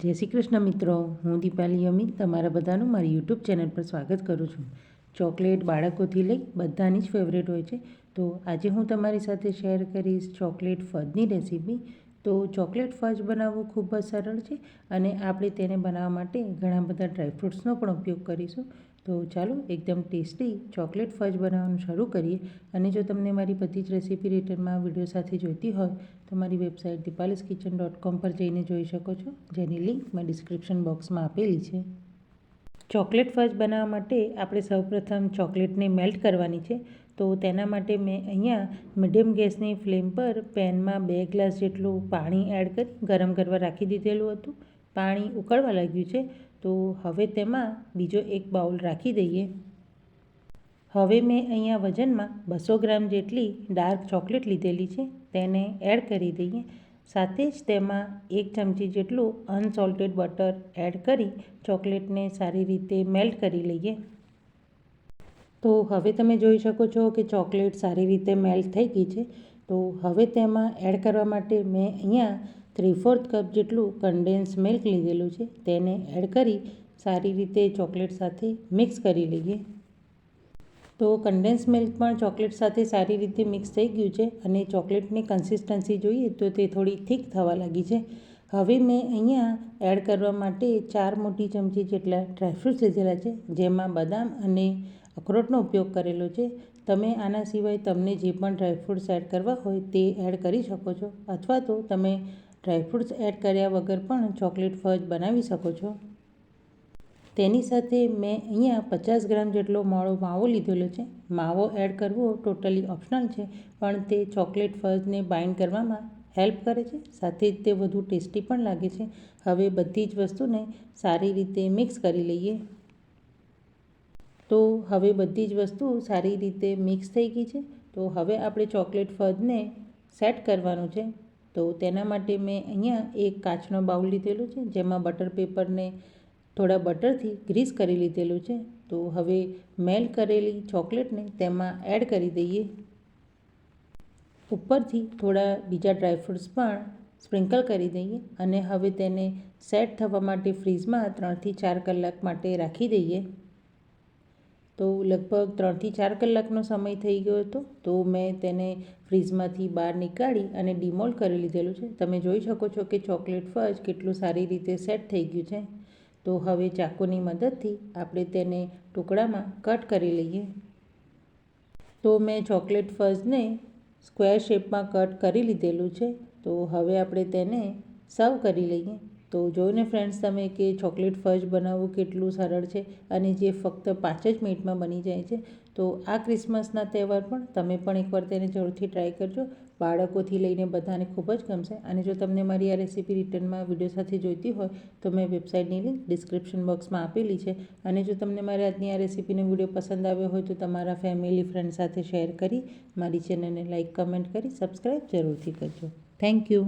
જય શ્રી કૃષ્ણ મિત્રો. હું દીપાલી અમિત તમારા બધાનું મારી યુટ્યુબ ચેનલ પર સ્વાગત કરું છું. ચોકલેટ બાળકોથી લઈ બધાની જ ફેવરેટ હોય છે. તો આજે હું તમારી સાથે શેર કરીશ ચોકલેટ ફજની રેસીપી તો ચોકલેટ ફજ બનાવવું ખૂબ જ સરળ છે અને આપણે તેને બનાવવા માટે ઘણા બધા ડ્રાયફ્રૂટ્સનો પણ ઉપયોગ કરીશું. તો ચાલો એકદમ ટેસ્ટી ચોકલેટ ફજ બનાવવાનું શરૂ કરીએ અને જો તમને મારી બધી જ રેસીપી રિટર્નમાં વીડિયો સાથે જોઈતી હોય તો મારી વેબસાઇટ દીપાલીસ કિચન ડોટ કોમ પર જઈને જોઈ શકો છો, જેની લિંક મેં ડિસ્ક્રિપ્શન બોક્સમાં આપેલી છે. ચોકલેટ ફજ બનાવવા માટે આપણે સૌપ્રથમ ચોકલેટને મેલ્ટ કરવાની છે. તો તેના માટે મેં અહીંયા મીડિયમ ગેસની ફ્લેમ પર પેનમાં બે ગ્લાસ જેટલું પાણી એડ કરી ગરમ કરવા રાખી દીધેલું હતું. પાણી ઉકળવા લાગ્યું છે, તો હવે તેમાં બીજો એક બાઉલ રાખી દઈએ. હવે મેં અહીંયા વજનમાં બસો ગ્રામ જેટલી ડાર્ક ચોકલેટ લીધેલી છે, તેને એડ કરી દઈએ. સાથે જ તેમાં એક ચમચી જેટલું અનસોલ્ટેડ બટર એડ કરી ચોકલેટને સારી રીતે મેલ્ટ કરી લઈએ. તો હવે તમે જોઈ શકો છો કે ચોકલેટ સારી રીતે મેલ્ટ થઈ ગઈ છે, તો હવે તેમાં એડ કરવા માટે મેં અહીંયા થ્રી ફોર્થ કપ જેટલું કન્ડેન્સ મિલ્ક લીધેલું છે, તેને એડ કરી સારી રીતે ચોકલેટ સાથે મિક્સ કરી લઈએ. તો કન્ડેન્સ મિલ્ક પણ ચોકલેટ સાથે સારી રીતે મિક્સ થઈ ગયું છે અને ચોકલેટની કન્સિસ્ટન્સી જોઈએ તો તે થોડી થીક થવા લાગી છે. હવે મેં અહીંયા એડ કરવા માટે ચાર મોટી ચમચી જેટલા ડ્રાયફ્રૂટ્સ લીધેલા છે, જેમાં બદામ અને અખરોટનો ઉપયોગ કરેલો છે. તમે આના સિવાય તમને જે પણ ડ્રાયફ્રૂટ્સ એડ કરવા હોય તે એડ કરી શકો છો, અથવા તો તમે ડ્રાયફ્રૂટ્સ એડ કર્યા વગર પણ ચોકલેટ ફજ બનાવી શકો છો. તેની સાથે મેં અહીંયા પચાસ ગ્રામ જેટલો મોળો માવો લીધેલો છે. માવો એડ કરવો ટોટલી ઓપ્શનલ છે, પણ તે ચોકલેટ ફજને બાઇન્ડ કરવામાં હેલ્પ કરે છે. સાથે જ તે વધુ ટેસ્ટી પણ લાગે છે. હવે બધી જ વસ્તુને સારી રીતે મિક્સ કરી લઈએ. તો હવે બધી જ વસ્તુ સારી રીતે મિક્સ થઈ ગઈ છે. તો હવે આપણે ચોકલેટ ફજને સેટ કરવાનું છે. તો તેના માટે મેં અહીંયા એક કાચનો બાઉલ લીધેલો છે, જેમાં બટર પેપરને થોડા બટરથી ગ્રીસ કરી લીધેલું છે. તો હવે મેલ્ટ કરેલી ચોકલેટને તેમાં એડ કરી દઈએ. ઉપરથી થોડા બીજા ડ્રાયફ્રૂટ્સ પણ સ્પ્રિંકલ કરી દઈએ અને હવે તેને સેટ થવા માટે ફ્રીઝમાં ત્રણથી ચાર કલાક માટે રાખી દઈએ. તો લગભગ ત્રણથી ચાર કલાકનો સમય થઈ ગયો હતો. તો મેં તેને ફ્રીઝમાંથી બહાર નીકાળી અને ડિમોલ કરી લીધેલું છે. તમે જોઈ શકો છો કે ચોકલેટ ફજ કેટલું સારી રીતે સેટ થઈ ગયું છે. તો હવે ચાકુની મદદથી આપણે તેને ટુકડામાં કટ કરી લઈએ. તો મેં ચોકલેટ ફજને સ્ક્વેર શેપમાં કટ કરી લીધેલું છે. તો હવે આપણે તેને સર્વ કરી લઈએ. તો જોઈને ફ્રેન્ડ્સ તમે કે ચોકલેટ ફર્જ બનાવવું કેટલું સરળ છે અને જે ફક્ત પાંચ જ મિનિટમાં બની જાય છે, તો આ ક્રિસમસના તહેવાર પણ તમે પણ એકવાર તેને જરૂરથી ટ્રાય કરજો. બાળકોથી લઈને બધાને ખૂબ જ ગમશે. અને જો તમને મારી આ રેસીપી રિટર્નમાં વીડિયો સાથે જોઈતી હોય, તો મેં વેબસાઇટની લિંક ડિસ્ક્રિપ્શન બોક્સમાં આપેલી છે. અને જો તમને મારી આજની આ રેસીપીનો વીડિયો પસંદ આવ્યો હોય, તો તમારા ફેમિલી ફ્રેન્ડ સાથે શેર કરી, મારી ચેનલને લાઇક કમેન્ટ કરી સબસ્ક્રાઈબ જરૂરથી કરજો. Thank you